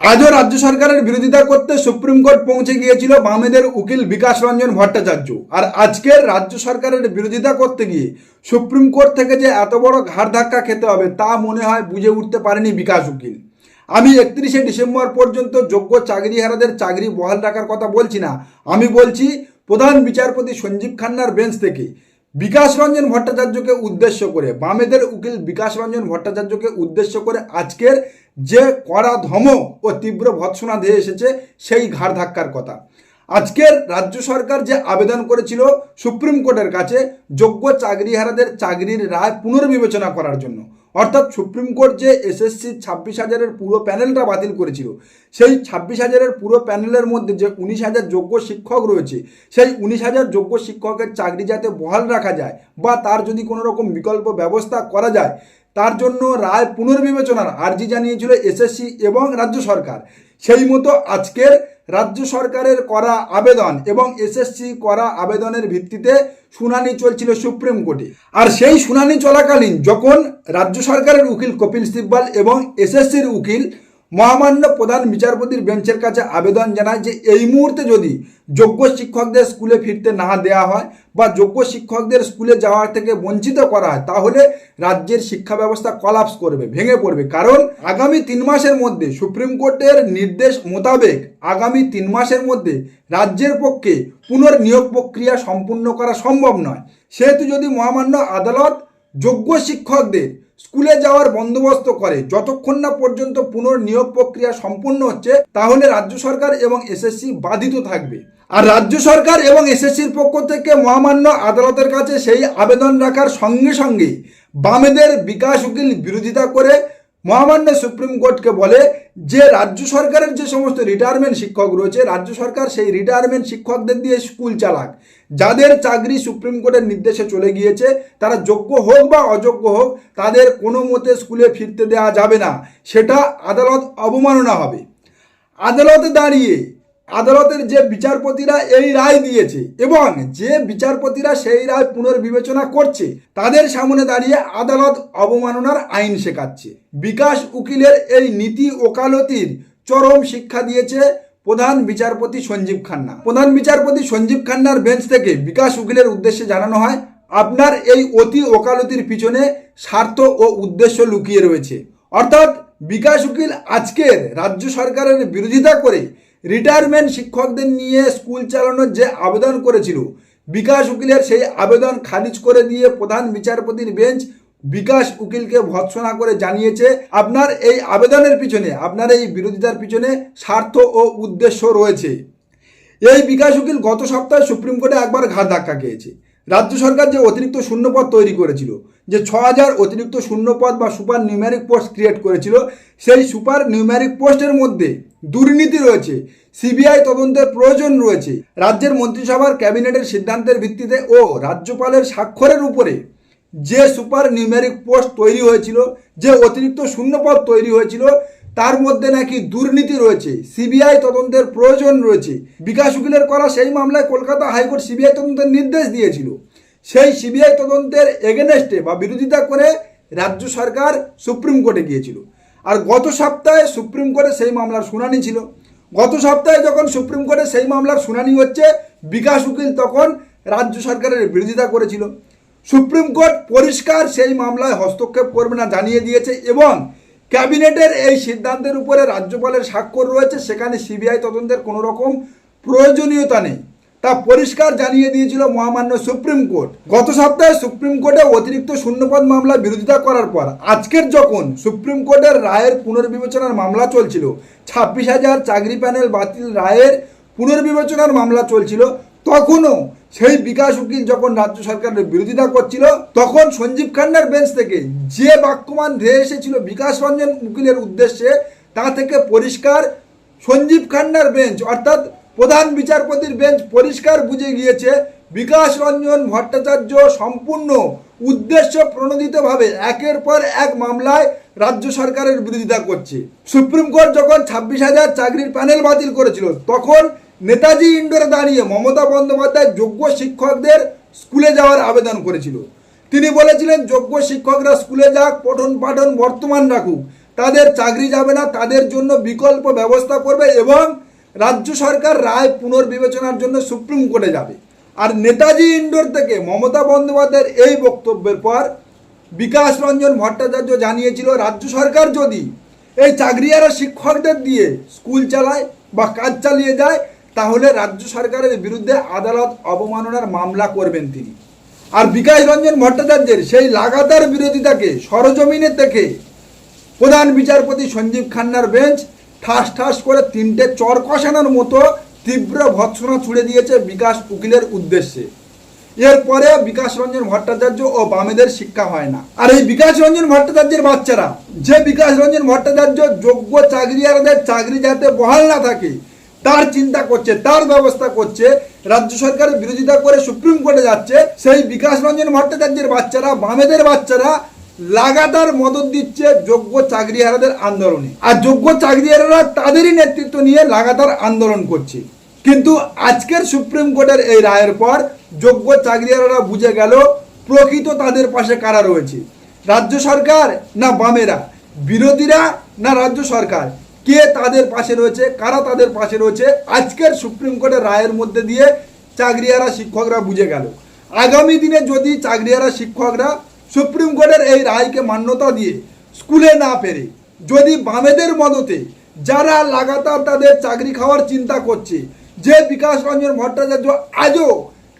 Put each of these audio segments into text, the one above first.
আজও রাজ্য সরকারের বিরোধিতা করতে সুপ্রিম কোর্ট পৌঁছে গিয়েছিল বামেদের উকিল বিকাশ রঞ্জন ভট্টাচার্য। আর আজকের রাজ্য সরকারের বিরোধিতা করতে গিয়ে সুপ্রিম কোর্ট থেকে যে এত বড় ঘাড় ধাক্কা খেতে হবে তা মনে হয় বুঝে উঠতে পারেনি বিকাশ উকিল। আমি একত্রিশে ডিসেম্বর পর্যন্ত যোগ্য চাকরিহারাদের চাকরি বহাল রাখার কথা বলছি না। আমি বলছি প্রধান বিচারপতি সঞ্জীব খান্নার বেঞ্চ থেকে বিকাশ রঞ্জন ভট্টাচার্যকে উদ্দেশ্য করে, বামেদের উকিল বিকাশ রঞ্জন ভট্টাচার্যকে উদ্দেশ্য করে আজকের যে কড়া ধমক ও তীব্র ভৎসনা দিয়ে এসেছে, সেই ঘাড় ধাক্কার কথা। আজকের রাজ্য সরকার যে আবেদন করেছিল সুপ্রিম কোর্টের কাছে, যোগ্য চাকরিহারাদের চাকরির রায় পুনর্বিবেচনা করার জন্য। অর্থাৎ সুপ্রিম কোর্ট যে এসএসসি ছাব্বিশ হাজারের পুরো প্যানেলটা বাতিল করেছিল, সেই ছাব্বিশ হাজারের পুরো প্যানেলের মধ্যে যে উনিশ হাজার যোগ্য শিক্ষক রয়েছে, সেই উনিশ হাজার যোগ্য শিক্ষকের চাকরি যাতে বহাল রাখা যায় বা তার যদি কোনো রকম বিকল্প ব্যবস্থা করা যায়, তার জন্য রায় পুনর্বিবেচনার আর্জি জানিয়েছিল এসএসসি এবং রাজ্য সরকার। সেই মতো আজকের রাজ্য সরকারের করা আবেদন এবং এসএসসি করা আবেদনের ভিত্তিতে শুনানি চলছিল সুপ্রিম কোর্টে। আর সেই শুনানি চলাকালীন যখন রাজ্য সরকারের উকিল কপিল সিব্বাল এবং এসএসসির উকিল মহামান্য প্রধান বিচারপতির বেঞ্চের কাছে আবেদন জানায় যে এই মুহূর্তে যদি যোগ্য শিক্ষকদের স্কুলে ফিরতে না দেওয়া হয় বা যোগ্য শিক্ষকদের স্কুলে যাওয়ার থেকে বঞ্চিত করা হয়, তাহলে রাজ্যের শিক্ষা ব্যবস্থা কলাপস করবে, ভেঙে পড়বে। কারণ আগামী তিন মাসের মধ্যে সুপ্রিম কোর্টের নির্দেশ মোতাবেক আগামী তিন মাসের মধ্যে রাজ্যের পক্ষে পুনর্নিয়োগ প্রক্রিয়া সম্পূর্ণ করা সম্ভব নয়। সেহেতু যদি মহামান্য আদালত যোগ্য শিক্ষকদের স্কুলে যাওয়ার বন্দোবস্ত করে। যতক্ষণ না পর্যন্ত পুনর্নিয়োগ প্রক্রিয়া সম্পূর্ণ হচ্ছে, তাহলে রাজ্য সরকার এবং এসএসসি বাধিত থাকবে। আর রাজ্য সরকার এবং এসএসসির পক্ষ থেকে মহামান্য আদালতের কাছে সেই আবেদন রাখার সঙ্গে সঙ্গে বামেদের বিকাশ উকিল বিরোধিতা করে মহামান্য সুপ্রিম কোর্টকে বলে যে রাজ্য সরকারের যে সমস্ত রিটায়ারমেন্ট শিক্ষক রয়েছে, রাজ্য সরকার সেই রিটায়ারমেন্ট শিক্ষকদের দিয়ে স্কুল চালাক। যাদের চাকরি সুপ্রিম কোর্টের নির্দেশে চলে গিয়েছে, তারা যোগ্য হোক বা অযোগ্য হোক, তাদের কোনো মতে স্কুলে ফিরতে দেওয়া যাবে না। সেটা আদালত অবমাননা হবে। আদালতে দাঁড়িয়ে আদালতের যে বিচারপতিরা এই রায় দিয়েছে এবং যে বিচারপতিরা সেই রায় পুনর্বিবেচনা করছে, তাদের সামনে দাঁড়িয়ে আদালত অবমাননার আইন শেখাচ্ছে। বিকাশ উকিলের এই নীতি ওকালতির চরম শিক্ষা দিয়েছে প্রধান বিচারপতি সঞ্জীব খান্না। প্রধান বিচারপতি সঞ্জীব খান্নার বেঞ্চ থেকে বিকাশ উকিলের উদ্দেশ্যে জানানো হয়, আপনার এই অতি ওকালতির পিছনে স্বার্থ ও উদ্দেশ্য লুকিয়ে রয়েছে। অর্থাৎ বিকাশ উকিল আজকের রাজ্য সরকারের বিরোধিতা করে রিটায়ারমেন্ট শিক্ষকদের নিয়ে স্কুল চালানোর যে আবেদন করেছিল, বিকাশ উকিলের সেই আবেদন খারিজ করে দিয়ে প্রধান বিচারপতির বেঞ্চ বিকাশ উকিলকে ভৎসনা করে জানিয়েছে। আপনার এই আবেদনের পিছনে, আপনার এই বিরোধিতার পিছনে স্বার্থ ও উদ্দেশ্য রয়েছে। এই বিকাশ উকিল গত সপ্তাহে সুপ্রিম কোর্টে একবার ঘাট ধাক্কা খেয়েছে। রাজ্য সরকার যে অতিরিক্ত শূন্যপদ তৈরি করেছিল, যে ছ হাজার অতিরিক্ত শূন্যপদ বা সুপার নিউম্যারিক পোস্ট ক্রিয়েট করেছিল, সেই সুপার নিউম্যারিক পোস্টের মধ্যে দুর্নীতি রয়েছে, সিবিআই তদন্তের প্রয়োজন রয়েছে। রাজ্যের মন্ত্রিসভার ক্যাবিনেটের সিদ্ধান্তের ভিত্তিতে ও রাজ্যপালের স্বাক্ষরের উপরে যে সুপার নিউমেরিক পোস্ট তৈরি হয়েছিল, যে অতিরিক্ত শূন্যপদ তৈরি হয়েছিল, তার মধ্যে নাকি দুর্নীতি রয়েছে, সিবিআই তদন্তের প্রয়োজন রয়েছে। বিকাশ উকিলের করা সেই মামলায় কলকাতা হাইকোর্ট সিবিআই তদন্তের নির্দেশ দিয়েছিল। সেই সিবিআই তদন্তের এগেনেস্টে বা বিরোধিতা করে রাজ্য সরকার সুপ্রিম কোর্টে গিয়েছিল। আর গত সপ্তাহে সুপ্রিম কোর্টে সেই মামলার শুনানি ছিল। গত সপ্তাহে যখন সুপ্রিম কোর্টে সেই মামলার শুনানি হচ্ছে, বিকাশ উকিল তখন রাজ্য সরকারের বিরোধিতা করেছিল। সুপ্রিম কোর্ট পরিষ্কার সেই মামলায় হস্তক্ষেপ করবে না জানিয়ে দিয়েছে এবং ক্যাবিনেটের এই সিদ্ধান্তের উপরে রাজ্যপালের স্বাক্ষর রয়েছে, সেখানে সিবিআই তদন্তের কোনো রকম প্রয়োজনীয়তা নেই। তা পরিষ্কার জানিয়ে দিয়েছিল মহামান্য সুপ্রিম কোর্ট। গত সপ্তাহে সুপ্রিম কোর্টে অতিরিক্ত শূন্যপদ মামলা বিরোধিতা করার পর, আজকের যখন সুপ্রিম কোর্টের রায়ের পুনর্বিবেচনার মামলা চলছিল, ছাব্বিশ হাজার চাকরি প্যানেল বাতিল রায়ের পুনর্বিবেচনার মামলা চলছিল, তখনও সেই বিকাশ উকিল যখন রাজ্য সরকারের বিরোধিতা করছিল, তখন সঞ্জীব খান্নার বেঞ্চ থেকে যে বাক্যমান ধেয়ে এসেছিল বিকাশ রঞ্জন উকিলের উদ্দেশ্যে, তা থেকে পরিষ্কার সঞ্জীব খান্নার বেঞ্চ, অর্থাৎ প্রধান বিচারপতির বেঞ্চ পরিষ্কার বুঝে গিয়েছে, বিকাশ রঞ্জন ভট্টাচার্য সম্পূর্ণ উদ্দেশ্য প্রণোদিতভাবে একের পর এক মামলায় রাজ্য সরকারের বিরোধিতা করছে। সুপ্রিম কোর্ট যখন ছাব্বিশ হাজার চাকরির প্যানেল বাতিল করেছিল, তখন নেতাজি ইন্ডোরে দাঁড়িয়ে মমতা বন্দ্যোপাধ্যায় যোগ্য শিক্ষকদের স্কুলে যাওয়ার আবেদন করেছিল। তিনি বলেছিলেন, যোগ্য শিক্ষকরা স্কুলে যাক, পঠন পাঠন বর্তমান রাখুক। তাদের চাকরি যাবে না, তাদের জন্য বিকল্প ব্যবস্থা করবে এবং রাজ্য সরকার রায় পুনর্বিবেচনার জন্য সুপ্রিম কোর্টে যাবে। আর নেতাজি ইন্ডোর থেকে মমতা বন্দ্যোপাধ্যায়ের এই বক্তব্যের পর বিকাশ রঞ্জন ভট্টাচার্য জানিয়েছিল, রাজ্য সরকার যদি এই চাকরিয়ারা শিক্ষকদের দিয়ে স্কুল চালায় বা কাজ চালিয়ে যায়, তাহলে রাজ্য সরকারের বিরুদ্ধে আদালত অবমাননার মামলা করবেন তিনি। আর বিকাশ রঞ্জন ভট্টাচার্যের সেই লাগাতার বিরোধিতাকে সরজমিনে থেকে প্রধান বিচারপতি সঞ্জীব খান্নার বেঞ্চ ঠাস ঠাস করে তিনটে চর কষানোর মতো তীব্র ভৎসনা ছুড়ে দিয়েছে বিকাশ উকিলের উদ্দেশ্যে। এরপরে বিকাশ রঞ্জন ভট্টাচার্য ও বামেদের শিক্ষা হয় না। আর এই বিকাশ রঞ্জন ভট্টাচার্যের বাচ্চারা, যে বিকাশ রঞ্জন ভট্টাচার্য যোগ্য চাকরিয়ারদের চাকরি যাতে বহাল না থাকে, তার চিন্তা করছে, তার ব্যবস্থা করছে, রাজ্য সরকারের বিরোধিতা করে সুপ্রিম কোর্টে যাচ্ছে, সেই বিকাশ রঞ্জন ভট্টাচার্যের বাচ্চারা, বামেদের বাচ্চারা লাগাতার মদত দিচ্ছে যোগ্য চাকরিহারাদের আন্দোলনে। আর যোগ্য চাকরিহারারা তাদেরই নেতৃত্ব নিয়ে লাগাতার আন্দোলন করছে। কিন্তু আজকের সুপ্রিম কোর্টের এই রায়ের পর যোগ্য চাকরিহারারা বুঝে গেল প্রকৃত তাদের পাশে কারা রয়েছে। রাজ্য সরকার না বামেরা? বিরোধীরা না রাজ্য সরকার? কে তাদের পাশে রয়েছে? কারা তাদের পাশে রয়েছে? আজকের সুপ্রিম কোর্টের রায়ের মধ্যে দিয়ে চাকরিহারা শিক্ষকরা বুঝে গেল। আগামী দিনে যদি চাকরিহারা শিক্ষকরা সুপ্রিম কোর্টের এই রায়কে মান্যতা দিয়ে স্কুলে না পেরে যদি বামেদের মদতে যারা লাগাতার তাদের চাকরি খাওয়ার চিন্তা করছে, যে বিকাশ রঞ্জন ভট্টাচার্য আজও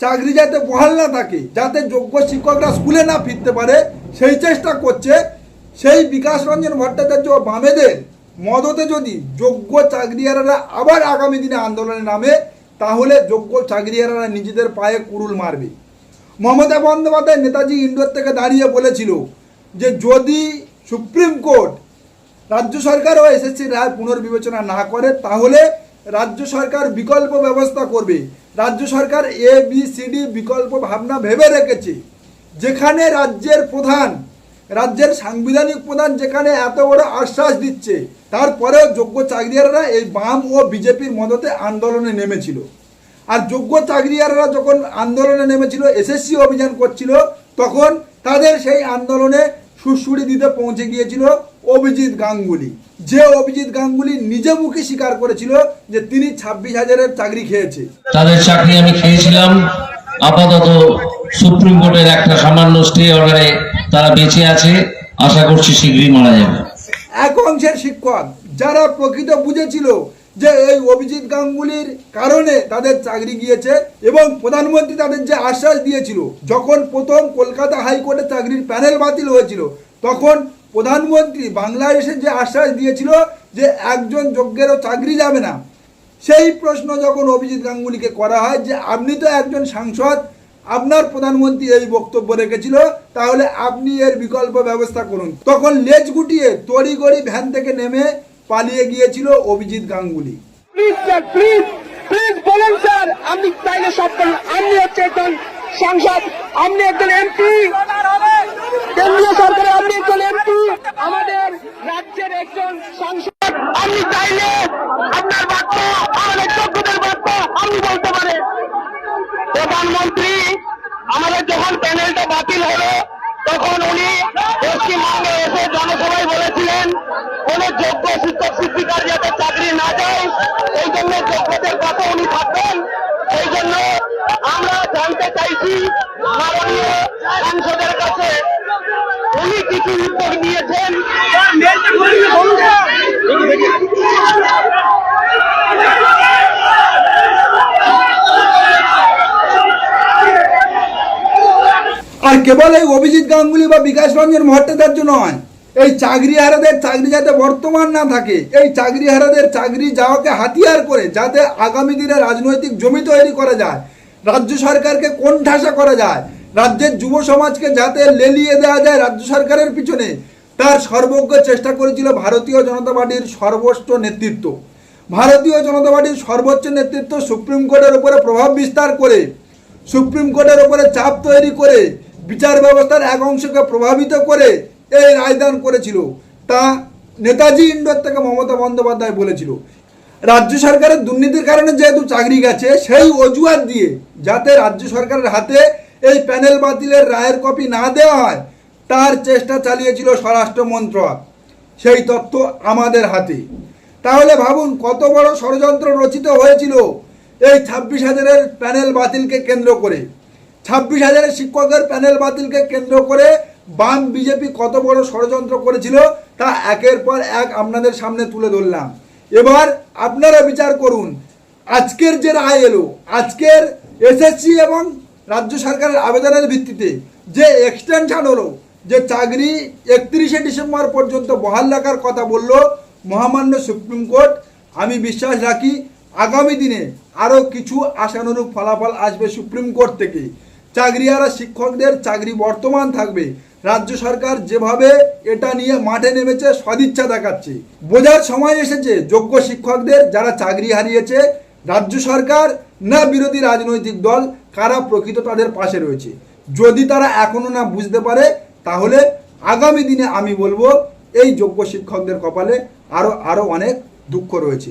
চাকরি যাতে বহাল না থাকে, যাতে যোগ্য শিক্ষকরা স্কুলে না ফিরতে পারে, সেই চেষ্টা করছে, সেই বিকাশ রঞ্জন ভট্টাচার্য বামেদের মদতে যদি যোগ্য চাকরিয়ারা আবার আগামী দিনে আন্দোলনে নামে, তাহলে যোগ্য চাকরিয়ারা নিজেদের পায়ে কুড়ুল মারবে। মমতা বন্দ্যোপাধ্যায় নেতাজি ইন্ডোর থেকে দাঁড়িয়ে বলেছিল যে যদি সুপ্রিম কোর্ট রাজ্য সরকার ও এসএসসি রায় পুনর্বিবেচনা না করে, তাহলে রাজ্য সরকার বিকল্প ব্যবস্থা করবে। রাজ্য সরকার এ বি সি ডি বিকল্প ভাবনা ভেবে রেখেছে। যেখানে রাজ্যের প্রধান, রাজ্যের সাংবিধানিক প্রধান যেখানে এত বড় আশ্বাস দিচ্ছে, তারপরেও যোগ্য চাকরিয়াররা এই বাম ও বিজেপির মদতে আন্দোলনে নেমেছিল। আর যোগ্য চাকরিয়াররা যখন আন্দোলনে নেমেছিল এসএসসি অভিযান করছিল তখন তাদের সেই আন্দোলনে সুরসুরি দিতে পৌঁছে গিয়েছিল অভিজিৎ গাঙ্গুলি। যে অভিজিৎ গাঙ্গুলি নিজে মুখে স্বীকার করেছিল যে তিনি ছাব্বিশ হাজারের চাকরি খেয়েছে। তাদের চাকরি আমি খেয়েছিলাম। আপাতত সুপ্রিম কোর্টের একটা সামান্য স্টে অর্ডারে তারা বেঁচে আছে। আশা করছি শীঘ্রই মারা যাবে। এক অংশের শিক্ষক যারা প্রকৃত বুঝেছিল যে এই অভিজিৎ গাঙ্গুলির কারণে তাদের চাকরি গিয়েছে এবং প্রধানমন্ত্রী তাদের যে আশ্বাস দিয়েছিল, যখন প্রথম কলকাতা হাইকোর্টে চাকরির প্যানেল বাতিল হয়েছিল, তখন প্রধানমন্ত্রী বাংলাদেশের যে আশ্বাস দিয়েছিল যে একজন যোগ্যেরও চাকরি যাবে না, সেই প্রশ্ন যখন অভিজিৎ গাঙ্গুলিকে করা হয় যে আপনি তো একজন সাংসদ, আপনার প্রধানমন্ত্রী এই বক্তব্য রেখেছিল, তাহলে আপনি এর বিকল্প ব্যবস্থা করুন। তখন লেজ গুটিয়ে তড়িগড়ি ভ্যান থেকে নেমে পালিয়ে গিয়েছিল Abhijit Ganguly. Please please please বলুন আপনি হচ্ছে কেন্দ্রীয় আপনি আমাদের রাজ্যের একজন আপনি চাইলে আপনার আপনি বলতে পারে। প্রধানমন্ত্রী, আমাদের যখন প্যানেলটা বাতিল হলো তখন উনি পশ্চিমবঙ্গে এসে জনসভায় বলেছিলেন, কোন যোগ্য শিক্ষক, শিক্ষিকার যাতে চাকরি না যায়, এই জন্য যোগ্যদের কথা উনি থাকবেন। এই জন্য আমরা জানতে চাইছি, মাননীয় সাংসদের কাছে উনি কিছু উদ্যোগ নিয়েছেন। আর কেবল এই অভিজিৎ গাঙ্গুলি বা বিকাশ রঞ্জন ভট্টাচার্য নয় এই চাকরিহারাদের চাকরি যাতে বর্তমান না থাকে, এই চাকরিহারাদের চাকরি যাওয়াকে হাতিয়ার করে যাতে আগামী দিনে রাজনৈতিক জমি তৈরি করা যায়, রাজ্য সরকারকে কোণঠাসা করা যায়, রাজ্যের যুব সমাজকে যাতে লেলিয়ে দেওয়া যায় রাজ্য সরকারের পিছনে, তার সর্বজ্ঞ চেষ্টা করেছিল ভারতীয় জনতা পার্টির সর্বোচ্চ নেতৃত্ব। ভারতীয় জনতা পার্টির সর্বোচ্চ নেতৃত্ব সুপ্রিম কোর্টের উপরে প্রভাব বিস্তার করে, সুপ্রিম কোর্টের উপরে চাপ তৈরি করে বিচার ব্যবস্থার এক অংশকে প্রভাবিত করে এই রায়দান করেছিল। তা নেতাজি ইন্ডোর থেকে মমতা বন্দ্যোপাধ্যায় বলেছিল। রাজ্য সরকারের দুর্নীতির কারণে যেহেতু চাকরি গেছে, সেই অজুহাত দিয়ে যাতে রাজ্য সরকারের হাতে এই প্যানেল বাতিলের রায়ের কপি না দেওয়া হয়, তার চেষ্টা চালিয়েছিল স্বরাষ্ট্র মন্ত্রক। সেই তথ্য আমাদের হাতে। তাহলে ভাবুন, কত বড় ষড়যন্ত্র রচিত হয়েছিল এই ছাব্বিশ হাজারের প্যানেল বাতিলকে কেন্দ্র করে। ছাব্বিশ হাজারের শিক্ষকের প্যানেল বাতিলকে কেন্দ্র করে বাম বিজেপি কত বড় ষড়যন্ত্র করেছিল, তা একের পর এক আপনাদের সামনে তুলে ধরলাম। এবার আপনারা বিচার করুন, আজকের যে রায় এলো, আজকের এসএসসি এবং রাজ্য সরকারের আবেদনের ভিত্তিতে যে এক্সটেনশন হলো, যে চাকরি একত্রিশে ডিসেম্বর পর্যন্ত বহাল রাখার কথা বলল মহামান্য সুপ্রিম কোর্ট, আমি বিশ্বাস রাখি আগামী দিনে আরও কিছু আশানুরূপ ফলাফল আসবে সুপ্রিম কোর্ট থেকে। চাকরিহারা শিক্ষকদের চাকরি বর্তমান থাকবে। রাজ্য সরকার যেভাবে এটা নিয়ে মাঠে নেমেছে, সদিচ্ছা দেখাচ্ছে। বোঝার সময় এসেছে, যোগ্য শিক্ষকদের যারা চাকরি হারিয়েছে, রাজ্য সরকার না বিরোধী রাজনৈতিক দল, কারা প্রকৃত তাদের পাশে রয়েছে। যদি তারা এখনও না বুঝতে পারে, তাহলে আগামী দিনে আমি বলব, এই যোগ্য শিক্ষকদের কপালে আরও আরও অনেক দুঃখ রয়েছে।